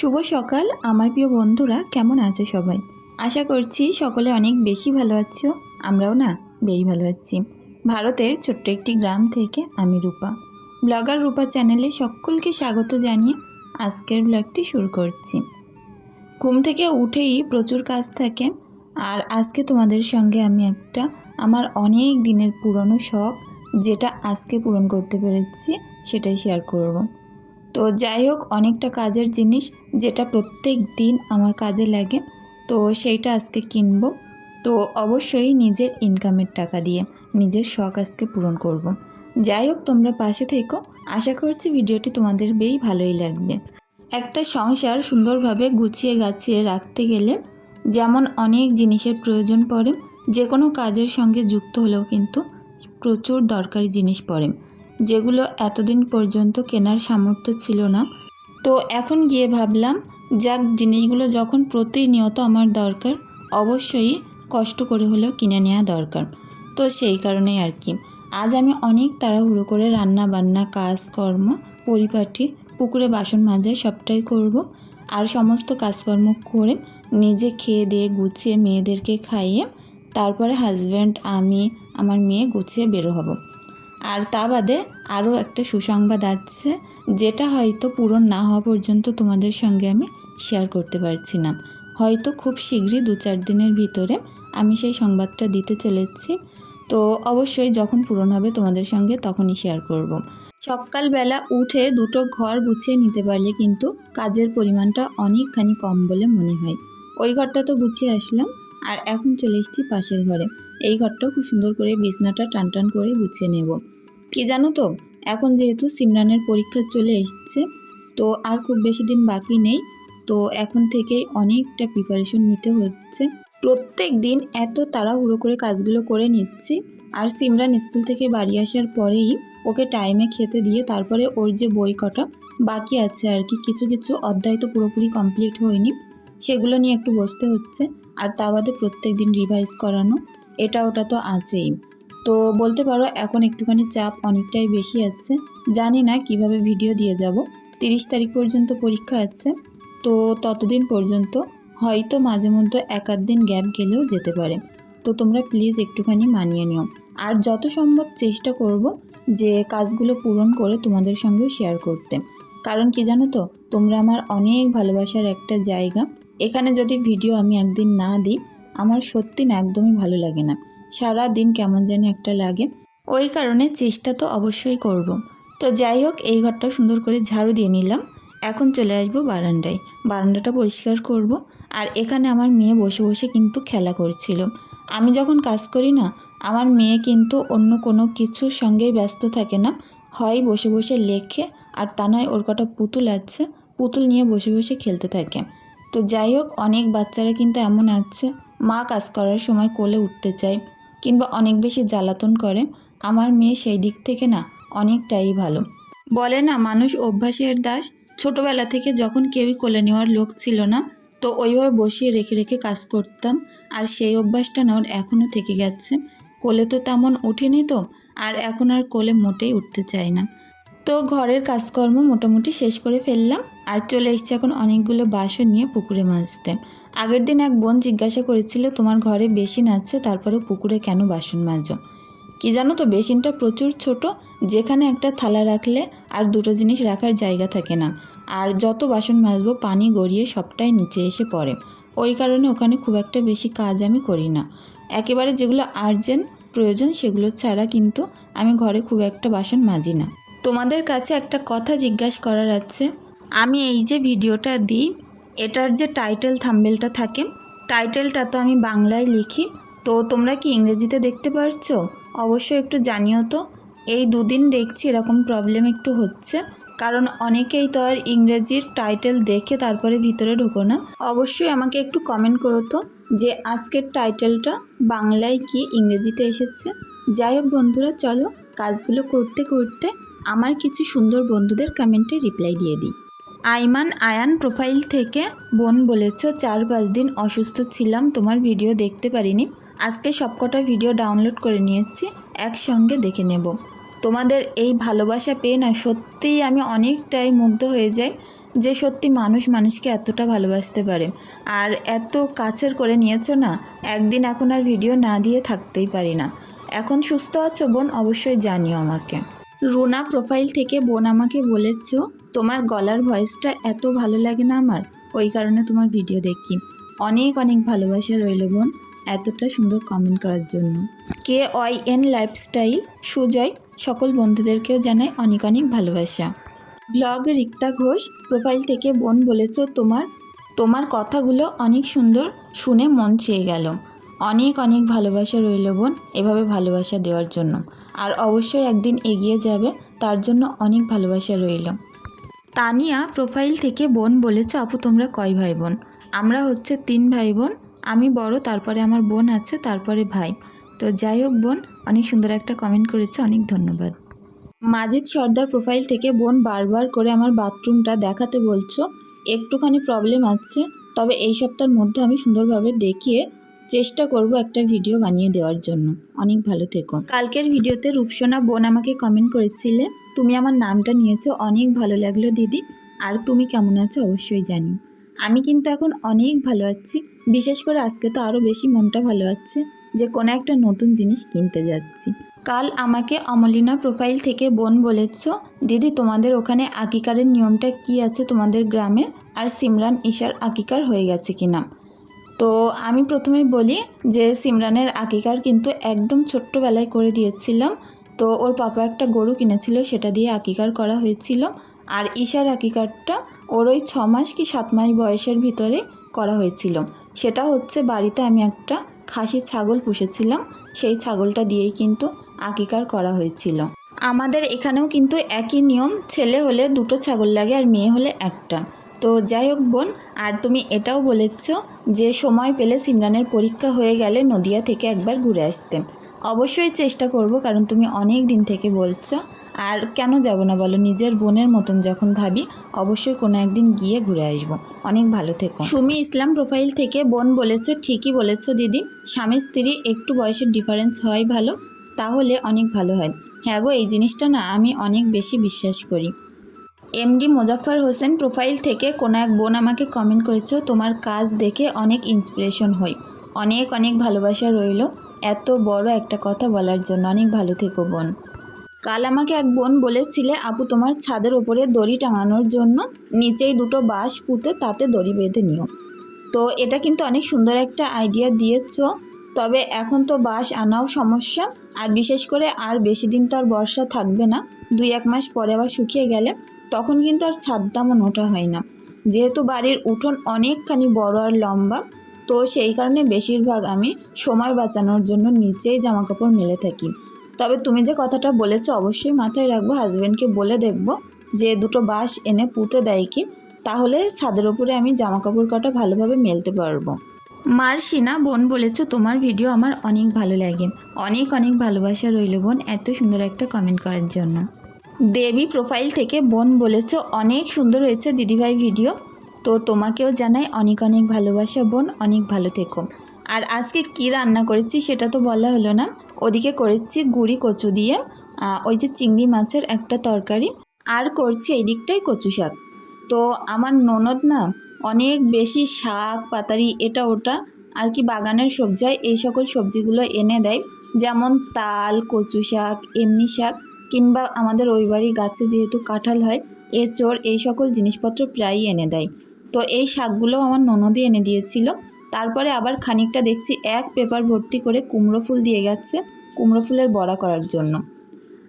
শুভ সকাল, আমার প্রিয় বন্ধুরা, কেমন আছে সবাই? আশা করছি সকলে অনেক বেশি ভালো আছো, আমরাও না বেশ ভালো আছি। ভারতের ছোট্ট একটি গ্রাম থেকে আমি রূপা। ব্লগার রূপা চ্যানেলে সকলকে স্বাগত জানিয়ে আজকের ব্লগটি শুরু করছি। ঘুম থেকে উঠেই প্রচুর কাজ থাকে, আর আজকে তোমাদের সঙ্গে আমি একটা আমার অনেক দিনের পুরনো শখ, যেটা আজকে পূরণ করতে পেরেছি, সেটাই শেয়ার করব। তো যাই হোক, অনেকটা কাজের জিনিস যেটা প্রত্যেক দিন আমার কাজে লাগে, তো সেইটা আজকে কিনবো। তো অবশ্যই নিজের ইনকামের টাকা দিয়ে নিজের শখ আজকে পূরণ করব। যাই হোক, তোমরা পাশে থেকো। আশা করছি ভিডিওটি তোমাদের বেশ ভালোই লাগবে। একটা সংসার সুন্দরভাবে গুছিয়ে গাছিয়ে রাখতে গেলে যেমন অনেক জিনিসের প্রয়োজন পড়ে যে কোনো কাজের সঙ্গে যুক্ত হলেও কিন্তু প্রচুর দরকারি জিনিস পড়ে। যেগুলো এতদিন পর্যন্ত কেনার সামর্থ্য ছিল না। তো এখন গিয়ে ভাবলাম, যাক, জিনিসগুলো যখন প্রতিনিয়ত আমার দরকার, অবশ্যই কষ্ট করে হলেও কিনে নেওয়া দরকার। তো সেই কারণেই আর কি। আজ আমি অনেক তাড়াহুড়ো করে রান্না বান্না কাজকর্ম, পরিপাটি, পুকুরে বাসন মাজা সবটাই করব আর সমস্ত কাজকর্ম করে নিজে খেয়ে দিয়ে গুছিয়ে মেয়েদেরকে খাইয়ে তারপরে হাজব্যান্ড আমি, আমার মেয়ে গুছিয়ে বেরো হব। আর তা বাদে আরও একটা সুসংবাদ আছে, যেটা হয়তো পূরণ না হওয়া পর্যন্ত তোমাদের সঙ্গে আমি শেয়ার করতে পারছি না। হয়তো খুব শীঘ্রই দু চার দিনের ভিতরে আমি সেই সংবাদটা দিতে চলেছি। তো অবশ্যই যখন পূরণ হবে তোমাদের সঙ্গে তখনই শেয়ার করব। সকালবেলা উঠে দুটো ঘর গুছিয়ে নিতে পারলে কিন্তু কাজের পরিমাণটা অনেকখানি কম বলে মনে হয়। ওই ঘরটা তো গুছিয়ে আসলাম, আর এখন চলে এসেছি পাশের ঘরে। এই ঘরটাও খুব সুন্দর করে বিছনাটা টান টান করে গুছিয়ে নেব। কি জানো তো? এখন যেহেতু সিমরানের পরীক্ষা চলে এসছে, তো আর খুব বেশি দিন বাকি নেই, তো এখন থেকেই অনেকটা প্রিপারেশন নিতে হচ্ছে। প্রত্যেক দিন এত তাড়াহুড়ো করে কাজগুলো করে নিচ্ছি, আর সিমরান স্কুল থেকে বাড়ি আসার পরেই ওকে টাইমে খেতে দিয়ে তারপরে ওর যে বই কটা বাকি আছে আর কি, কিছু কিছু অধ্যায় তো পুরোপুরি কমপ্লিট হয়নি, সেগুলো নিয়ে একটু বসতে হচ্ছে, আর তা বাদে প্রত্যেক দিন রিভাইজ করানো, এটা ওটা তো আছেই। তো বলতে পারো, এখন একটুখানি চাপ অনেকটাই বেশি আছে। জানি না কীভাবে ভিডিও দিয়ে যাব। তিরিশ তারিখ পর্যন্ত পরীক্ষা আছে। তো ততদিন পর্যন্ত হয়তো মাঝে মধ্যে এক আধ দিন গ্যাপ গেলেও যেতে পারে। তো তোমরা প্লিজ একটুখানি মানিয়ে নিও। আর যত সম্ভব চেষ্টা করব যে কাজগুলো পূরণ করে তোমাদের সঙ্গেও শেয়ার করতে। কারণ কি জানো তো, তোমরা আমার অনেক ভালোবাসার একটা জায়গা। এখানে যদি ভিডিও আমি একদিন না দিই, আমার সত্যি না একদমই ভালো লাগে না। সারা দিন কেমন যেন একটা লাগে। ওই কারণে চেষ্টা তো অবশ্যই করব। তো যাই হোক, এই ঘরটা সুন্দর করে ঝাড়ু দিয়ে নিলাম। এখন চলে আসব বারান্দায়। বারান্দাটা পরিষ্কার করব। আর এখানে আমার মেয়ে বসে বসে কিন্তু খেলা করছিল। আমি যখন কাজ করি না, আমার মেয়ে কিন্তু অন্য কোনো কিছুর সঙ্গেই ব্যস্ত থাকে না। হয় বসে বসে লেখে, আর তা নয় ওর কটা পুতুল আছে, পুতুল নিয়ে বসে বসে খেলতে থাকে। তো যাই হোক, অনেক বাচ্চারা কিন্তু এমন আছে। মা কাজ করার সময় কোলে উঠতে চায়। কিংবা অনেক বেশি জ্বালাতন করে, আমার মেয়ে সেই দিক থেকে না অনেকটাই ভালো। বলে না, মানুষ অভ্যাসের দাস। ছোটবেলা থেকে যখন কেউই কোলে নেওয়ার লোক ছিল না, তো ওইভাবে বসিয়ে রেখে রেখে কাজ করতাম। আর সেই অভ্যাসটা না ওর এখনও থেকে গেছে। কোলে তো তেমন ওঠেনি তো, আর এখন আর কোলে মোটেই উঠতে চায় না। তো ঘরের কাজকর্ম মোটামুটি শেষ করে ফেললাম। আর চলে এসছে এখন অনেকগুলো বাসন নিয়ে পুকুরে মাজতে। আগের দিন এক বোন জিজ্ঞাসা করেছিল, তোমার ঘরে বেসিন আছে, তারপরে পুকুরে কেন বাসন মাজো? কি জানো তো, বেসিনটা প্রচুর ছোট, যেখানে একটা থালা রাখলে আর দুটো জিনিস রাখার জায়গা থাকে না। আর যত বাসন মাজবো, পানি গড়িয়ে সবটাই নিচে এসে পড়ে। ওই কারণে ওখানে খুব একটা বেশি কাজ আমি করি না। একেবারে যেগুলো আর্জেন্ট প্রয়োজন সেগুলো ছাড়া কিন্তু আমি ঘরে খুব একটা বাসন মাজি না। তোমাদের কাছে একটা কথা জিজ্ঞাসা করার আছে। আমি এই যে ভিডিওটা দিই এটার যে টাইটেল থাম্বেলটা থাকে টাইটেলটা তো আমি বাংলায় লিখি। তো তোমরা কি ইংরেজিতে দেখতে পারছ? অবশ্যই একটু জানিও তো। এই দুদিন দেখছি এরকম প্রবলেম একটু হচ্ছে। কারণ অনেকেই তো আর ইংরেজির টাইটেল দেখে তারপরে ভিতরে ঢোকো না। অবশ্যই আমাকে একটু কমেন্ট করো তো যে আজকের টাইটেলটা বাংলায় কি ইংরেজিতে এসেছে। যাই হোক বন্ধুরা, চলো কাজগুলো করতে করতে আমার কিছু সুন্দর বন্ধুদের কমেন্টে রিপ্লাই দিয়ে দিই। আইমান আয়ান প্রোফাইল থেকে বোন বলেছ, চার পাঁচ দিন অসুস্থ ছিলাম, তোমার ভিডিও দেখতে পারিনি। আজকে সবকটা ভিডিও ডাউনলোড করে নিয়েছি, একসঙ্গে দেখে নেব। তোমাদের এই ভালোবাসা পেয়ে না সত্যিই আমি অনেকটাই মুগ্ধ হয়ে যাই, যে সত্যি মানুষ মানুষকে এতটা ভালোবাসতে পারে। আর এত কাছের করে নিয়েছো না, একদিন এখন আর ভিডিও না দিয়ে থাকতেই পারি না। এখন সুস্থ আছো বোন, অবশ্যই জানিও আমাকে। রুনা প্রোফাইল থেকে বোন আমাকে বলেছ তোমার গলার ভয়েসটা এত ভালো লাগে না আমার? ওই কারণে তোমার ভিডিও দেখি। অনেক অনেক ভালোবাসা রইল বোন এতটা সুন্দর কমেন্ট করার জন্য। K Y N lifestyle Sujoy, সকল বন্ধুদেরকেও জানাই অনেক অনেক ভালোবাসা। ব্লগ রিক্তা ঘোষ প্রোফাইল থেকে বোন বলেছ তোমার? তোমার কথাগুলো অনেক সুন্দর শুনে মন চেয়ে গেল। অনেক অনেক ভালোবাসা রইল বোন এভাবে ভালোবাসা দেওয়ার জন্য। আর অবশ্যই একদিন এগিয়ে যাবে, তার জন্য অনেক ভালোবাসা রইল। তানিয়া প্রোফাইল থেকে বোন বলেছে, আপু, তোমরা কয় ভাই বোন আমরা হচ্ছে তিন ভাই বোন আমি বড়, তারপরে আমার বোন আছে, তারপরে ভাই। তো যাই হোক বোন, অনেক সুন্দর একটা কমেন্ট করেছে, অনেক ধন্যবাদ। মাজিদ সর্দার প্রোফাইল থেকে বোন বারবার করে আমার বাথরুমটা দেখাতে বলছো, একটুখানি প্রবলেম আছে, তবে এই সপ্তাহের মধ্যে আমি সুন্দরভাবে দেখিয়ে চেষ্টা করব একটা ভিডিও বানিয়ে দেওয়ার জন্য। অনেক ভালো থেকো। কালকের ভিডিওতে রূপসোনা বোন আমাকে কমেন্ট করেছিলে, তুমি আমার নামটা নিয়েছো, অনেক ভালো লাগল দিদি, আর তুমি কেমন আছো অবশ্যই জানি। আমি কিন্তু এখন অনেক ভালো আছি, বিশেষ করে আজকে তো আরও বেশি মনটা ভালো আছে যে কোনো একটা নতুন জিনিস কিনতে যাচ্ছি। কাল আমাকে অমলিনা প্রোফাইল থেকে বোন বলেছ, দিদি, তোমাদের ওখানে আকিকারের নিয়মটা কি আছে তোমাদের গ্রামের আর সিমরান, ঈশার আকিকার হয়ে গেছে কিনা? তো আমি প্রথমেই বলি যে সিমরানের আকিকার কিন্তু একদম ছোট্টবেলায় করে দিয়েছিলাম। তো ওর পাপা একটা গরু কিনেছিল, সেটা দিয়ে আকিকার করা হয়েছিল। আর ঈশার আকিকারটা ওর ওই ছ মাস কি সাত মাস বয়সের ভিতরে করা হয়েছিল। সেটা হচ্ছে বাড়িতে আমি একটা খাসি ছাগল পুষেছিলাম, সেই ছাগলটা দিয়েই কিন্তু আকিকার করা হয়েছিল। আমাদের এখানেও কিন্তু একই নিয়ম, ছেলে হলে দুটো ছাগল লাগে আর মেয়ে হলে একটা। তো যাই হোক বোন, আর তুমি এটাও বলেছ যে সময় পেলে সিমরানের পরীক্ষা হয়ে গেলে নদিয়া থেকে একবার ঘুরে আসতে। অবশ্যই চেষ্টা করব, কারণ তুমি অনেক দিন থেকে বলছো। আর কেন যাব না বলো, নিজের বোনের মতন যখন ভাবি, অবশ্যই কোনো একদিন গিয়ে ঘুরে আসব। অনেক ভালো থেকো। সুমি ইসলাম প্রোফাইল থেকে বোন বলেছ, ঠিকই বলেছ দিদি। স্বামী স্ত্রী একটু বয়সের ডিফারেন্স হয় ভালো, তাহলে অনেক ভালো হয়। হ্যাঁ গো, এই জিনিসটা না আমি অনেক বেশি বিশ্বাস করি। এমডি মোজাফফর হোসেন প্রোফাইল থেকে কোনো এক বোন আমাকে কমেন্ট করেছ, তোমার কাজ দেখে অনেক ইন্সপিরেশন হই। অনেক অনেক ভালোবাসা রইল। এত বড় একটা কথা বলার জন্য অনেক ভালো থেকো বোন। কাল আমাকে এক বোন বলেছিলে, আপু, তোমার ছাদের ওপরে দড়ি টাঙানোর জন্য নিচেই দুটো বাঁশ পুঁতে তাতে দড়ি বেঁধে নিও। তো এটা কিন্তু অনেক সুন্দর একটা আইডিয়া দিয়েছ। তবে এখন তো বাঁশ আনাও সমস্যা। আর বিশেষ করে আর বেশি দিন তো আর বর্ষা থাকবে না। দুই, এক মাস পরে আবার শুকিয়ে গেলে তখন কিন্তু আর ছাদ তেমন ওঠা হয় না। যেহেতু বাড়ির উঠোন অনেকখানি বড় আর লম্বা, তো সেই কারণে বেশিরভাগ আমি সময় বাঁচানোর জন্য নিচেই জামা কাপড় মেলে থাকি। তবে তুমি যে কথাটা বলেছ, অবশ্যই মাথায় রাখব হাজব্যান্ডকে বলে দেখব যে দুটো বাঁশ এনে পুঁতে দেয় কি, তাহলে ছাদের ওপরে আমি জামা কাপড় কটা ভালোভাবে মেলতে পারব। মার্শিনা বোন বলেছ, তোমার ভিডিও আমার অনেক ভালো লাগে। অনেক অনেক ভালোবাসা রইল বোন, এত সুন্দর একটা কমেন্ট করার জন্য। দেবী প্রোফাইল থেকে বোন বলেছ, অনেক সুন্দর হয়েছে দিদিভাই ভিডিও তো তোমাকেও জানাই অনেক অনেক ভালোবাসা বোন, অনেক ভালো থেকো। আর আজকে কি রান্না করেছি সেটা তো বলা হলো না। ওদিকে করেছি গুড়ি কচু দিয়ে ওই যে চিংড়ি মাছের একটা তরকারি। আর করছি এই দিকটাই কচু শাক। তো আমার ননদ না অনেক বেশি শাক, পাতারি, এটা ওটা, আর কি বাগানের সবজি হয়, এই সকল সবজিগুলো এনে দেয়। যেমন তাল, কচু শাক, এমনি শাক। কিংবা আমাদের ওই বাড়ির গাছে যেহেতু কাঁঠাল হয় এঁচড় এই সকল জিনিসপত্র প্রায়ই এনে দেয়। তো এই শাকগুলো আমার ননদই এনে দিয়েছিল। তারপরে আবার খানিকটা দেখছি এক পেপার ভর্তি করে কুমড়ো ফুল দিয়ে গেছে কুমড়ো ফুলের বড়া করার জন্য।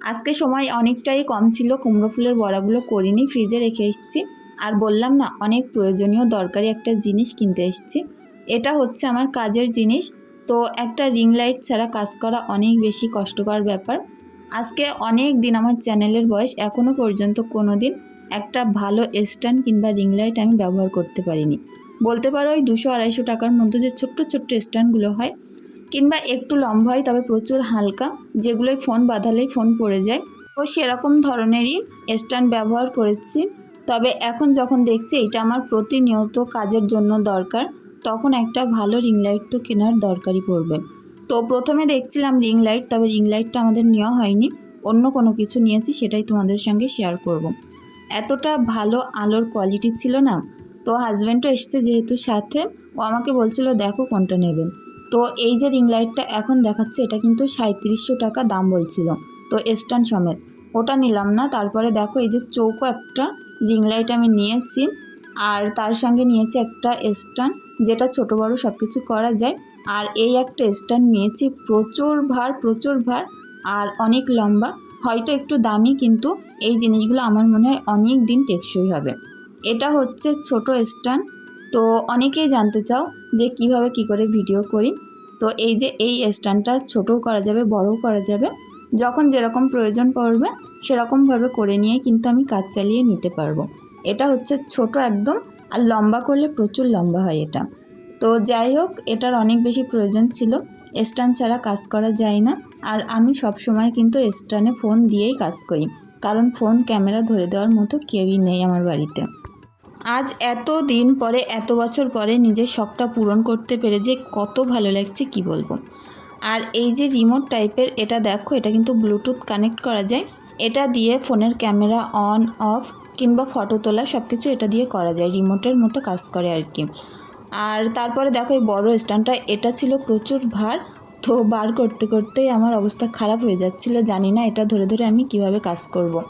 আজকে সময় অনেকটাই কম ছিল, কুমড়ো ফুলের বড়াগুলো করিনি, ফ্রিজে রেখে এসেছি। আর বললাম না, অনেক প্রয়োজনীয় দরকারি একটা জিনিস কিনতে এসেছি। এটা হচ্ছে আমার কাজের জিনিস। তো একটা রিং লাইট ছাড়া কাজ করা অনেক বেশি কষ্টকর ব্যাপার। আজকে অনেক দিন আমার চ্যানেলের বয়স এখনও পর্যন্ত কোনো দিন একটা ভালো স্ট্যান্ড কিংবা রিং লাইট আমি ব্যবহার করতে পারিনি। বলতে পারো ওই দুশো আড়াইশো টাকার মধ্যে যে ছোট্ট ছোট্ট স্ট্যান্ডগুলো হয়, কিংবা একটু লম্বা হয় তবে প্রচুর হালকা যেগুলোই ফোন বাঁধালেই ফোন পড়ে যায়। ও সেরকম ধরনেরই স্ট্যান্ড ব্যবহার করেছি। তবে এখন যখন দেখছি এটা আমার প্রতিনিয়ত কাজের জন্য দরকার, তখন একটা ভালো রিং লাইট তো কেনার দরকারই পড়বে। তো প্রথমে দেখছিলাম রিং লাইট তবে রিং লাইটটা আমাদের নেওয়া হয়নি। অন্য কোনো কিছু নিয়েছি, সেটাই তোমাদের সঙ্গে শেয়ার করব। এতটা ভালো আলোর কোয়ালিটি ছিল না, তো হাজব্যান্ডও এসেছে যেহেতু সাথে, ও আমাকে বলছিল, দেখো কোনটা নেবেন তো এই যে রিং লাইটটা এখন দেখাচ্ছে, এটা কিন্তু সাঁত্রিশশো টাকা দাম বলছিল, তো স্ট্যান্ড সমেত। ওটা নিলাম না, তারপরে দেখো এই যে চৌকো একটা রিং লাইট আমি নিয়েছি, আর তার সঙ্গে নিয়েছি একটা স্ট্যান্ড যেটা ছোট বড় সব কিছু করা যায়। আর এই একটা স্ট্যান্ড নিয়েছি। প্রচুর ভার প্রচুর ভার, আর অনেক লম্বা। হয়তো একটু দামি, কিন্তু এই জিনিসগুলো আমার মনে হয় অনেক দিন টেকসই হবে। এটা হচ্ছে ছোট স্ট্যান্ড। তো অনেকেই জানতে চাও যে কীভাবে কি করে ভিডিও করি। তো এই যে এই স্ট্যান্ডটা ছোটও করা যাবে, বড়ও করা যাবে। যখন যেরকম প্রয়োজন পড়বে, সেরকমভাবে করে নিয়ে কিন্তু আমি কাজ চালিয়ে নিতে পারব। এটা হচ্ছে ছোট একদম, আর লম্বা করলে প্রচুর লম্বা হয় এটা। তো যাই হোক, এটার অনেক বেশি প্রয়োজন ছিল। স্ট্যান্ড ছাড়া কাজ করা যায় না। আর আমি সব সময় কিন্তু স্ট্যান্ডে ফোন দিয়েই কাজ করি। কারণ ফোন ক্যামেরা ধরে দেওয়ার মতো কেউই নেই আমার বাড়িতে। আজ এত দিন পরে, এত বছর পরে নিজের শখটা পূরণ করতে পেরে যে কত ভালো লাগছে কি বলব। আর এই যে রিমোট টাইপের এটা দেখো, এটা কিন্তু ব্লুটুথ কানেক্ট করা যায়। এটা দিয়ে ফোনের ক্যামেরা অন অফ কিংবা ফটো তোলা সব কিছু এটা দিয়ে করা যায়। রিমোটের মতো কাজ করে আর কি। আর তারপরে দেখো এই বড় স্ট্যান্ডটা, এটা ছিল প্রচুর ভার। তো বার করতে করতেই আমার অবস্থা খারাপ হয়ে যাচ্ছিল, জানি না এটা ধরে ধরে আমি কীভাবে কাজ করব।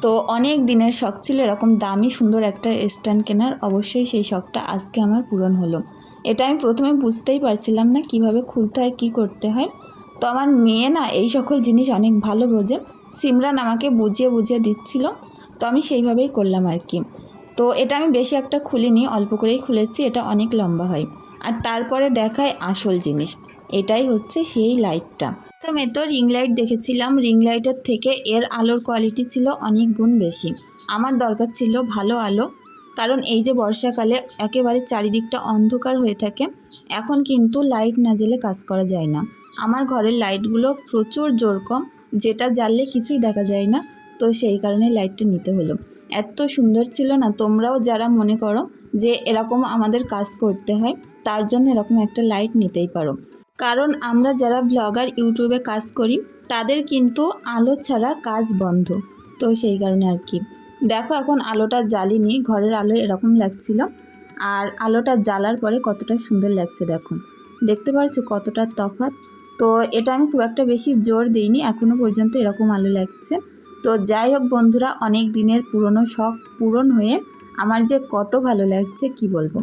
তো অনেক দিনের শখ ছিল, এরকম দামি সুন্দর একটা স্ট্যান্ড কেনার, অবশ্যই সেই শখটা আজকে আমার পূরণ হলো। এটা আমি প্রথমে বুঝতেই পারছিলাম না কীভাবে খুলতে হয়, কী করতে হয়। তো আমার মেয়ে না এই সকল জিনিস অনেক ভালো বোঝে, সিমরান আমাকে বুঝিয়ে বুঝিয়ে দিচ্ছিল। তো আমি সেইভাবেই করলাম আর কি। তো এটা আমি বেশি একটা খুলিনি, অল্প করেই খুলেছি, এটা অনেক লম্বা হয়। আর তারপরে দেখায় আসল জিনিস, এটাই হচ্ছে সেই লাইটটা প্রথমে তো রিং লাইট দেখেছিলাম রিং লাইটের থেকে এর আলোর কোয়ালিটি ছিল অনেক গুণ বেশি। আমার দরকার ছিল ভালো আলো, কারণ এই যে বর্ষাকালে একেবারে চারিদিকটা অন্ধকার হয়ে থাকে, এখন কিন্তু লাইট না জ্বেলে কাজ করা যায় না। আমার ঘরের লাইটগুলো প্রচুর জোর কম, যেটা জ্বাললে কিছুই দেখা যায় না, তো সেই কারণে লাইটটা নিতে হলো। এত সুন্দর ছিল না? তোমরাও যারা মনে করো যে এরকম আমাদের কাজ করতে হয়, তার জন্য এরকম একটা লাইট নিতেই পারো। কারণ আমরা যারা ব্লগার ইউটিউবে কাজ করি, তাদের কিন্তু আলো ছাড়া কাজ বন্ধ। তো সেই কারণে আর কি। দেখো এখন আলোটা জ্বালিনি ঘরের আলো এরকম লাগছিল। আর আলোটা জ্বালার পরে কতটা সুন্দর লাগছে দেখো। দেখতে পারছ কতটা তফাৎ? তো এটা আমি খুব একটা বেশি জোর দিইনি এখনও পর্যন্ত এরকম আলো লাগছে। তো যাই হোক বন্ধুরা, অনেক দিনের পুরনো শখ পূরণ হয়ে আমার যে কত ভালো লাগছে কি বলব।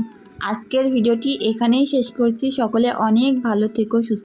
আজকের ভিডিওটি এখানেই শেষ করছি। সকলে অনেক ভালো থেকো, সুস্থ